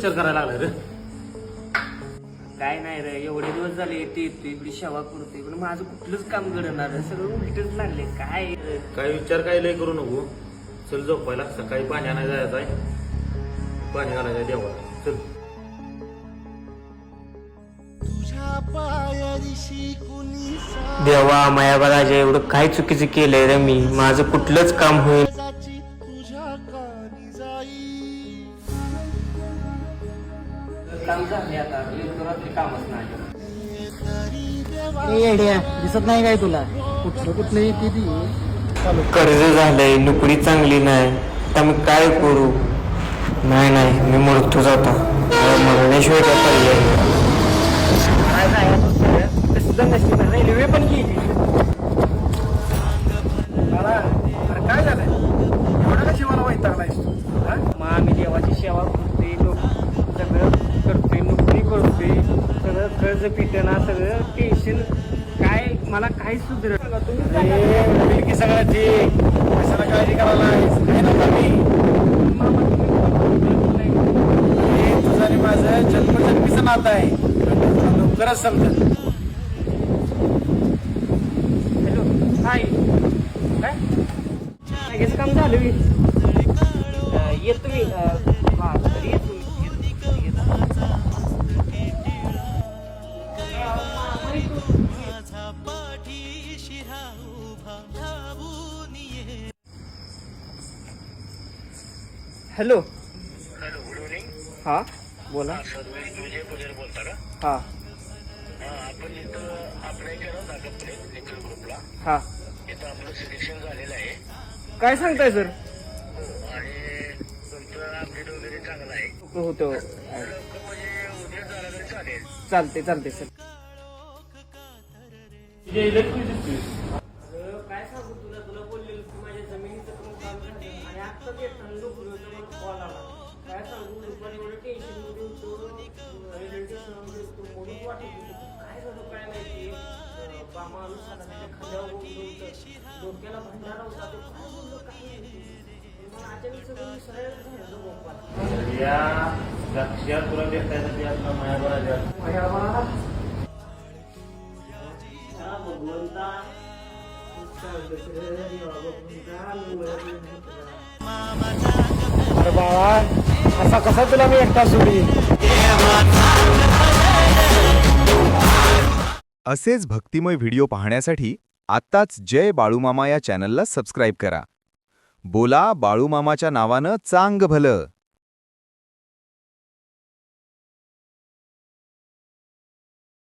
विचार करायला लागला रे. काय नाही रे एवढे दिवस झाले येते येते इकडे सेवा करते पण माझं कुठलंच काम घडणार सगळं उलटच लागले काय रे? काय विचार काय लय करू नको. चल झोपायला सकाळी पाणी आणायला जायचं आहे. पाणी घालायचं देवाला. चल. देवा मायाबाराजा एवढं काय चुकीचं केलंय रे मी? माझं कुठलंच काम होईल काम झाले आता. रात्री कामच नाही. ए येड्या दिसत नाही काय तुला? कुठलं कुठलं येते ती चालू कर्ज झालंय नोकरी चांगली नाही. आता मी काय करू? नाही नाही मी मृत्यू जातो मरण्याशिवाय काय पर्याय गेली काय झालंय एवढं कशी मला वैतागलायस तू हा? मग आम्ही देवाची सेवा करतोय लोक सगळं करतोय नोकरी करतोय सगळं कर्ज पिटना सगळं टेन्शन काय मला काहीच सुधर तुम्ही की सगळं ठीक कशाला काळजी करायलायस काय नका मी. मामा, तुम्ही बोलताय. तुझं आणि माझं जन्मजन्मीचं नातं आहे. लवकरच समजेल. Hello hi. काय? लगेच काम झालं येतो मी. हॅलो हॅलो गुड इव्हनिंग हा बोला। विजय पुजारी बोलता का हा। हा आपण इथं अप्लाय केला होता ग्रुपला. हा। इथं आपलं सिलेक्शन झालेलं आहे. काय सांगताय सर? हो आणि तुमचं अपडेट वगैरे चांगलं आहे. होतो लवकर म्हणजे उद्या झालं तरी चालेल. चालते चालते सर. आत्ताच येताना नोकरीचा मला कॉल आला. काय सांगू दुपारी एवढं टेन्शनमध्ये होतो रिलेटिव्ह होतो म्हणून वाटत होतं काय झालं काय माहिती? माणूस खांद्यावर होतं. डोक्याला भंडारा होता ते काय बोललं काय या लक्षात तुला भेटायसाठी आपला मायाबराजा हा भगवंता अरे असा कसा तुला मी एकटा सोडी? असेच भक्तिमय व्हिडिओ पाहण्यासाठी आत्ताच जय बाळूमामा या चॅनलला सबस्क्राईब करा. बोला बाळूमामाच्या नावानं चांग भलं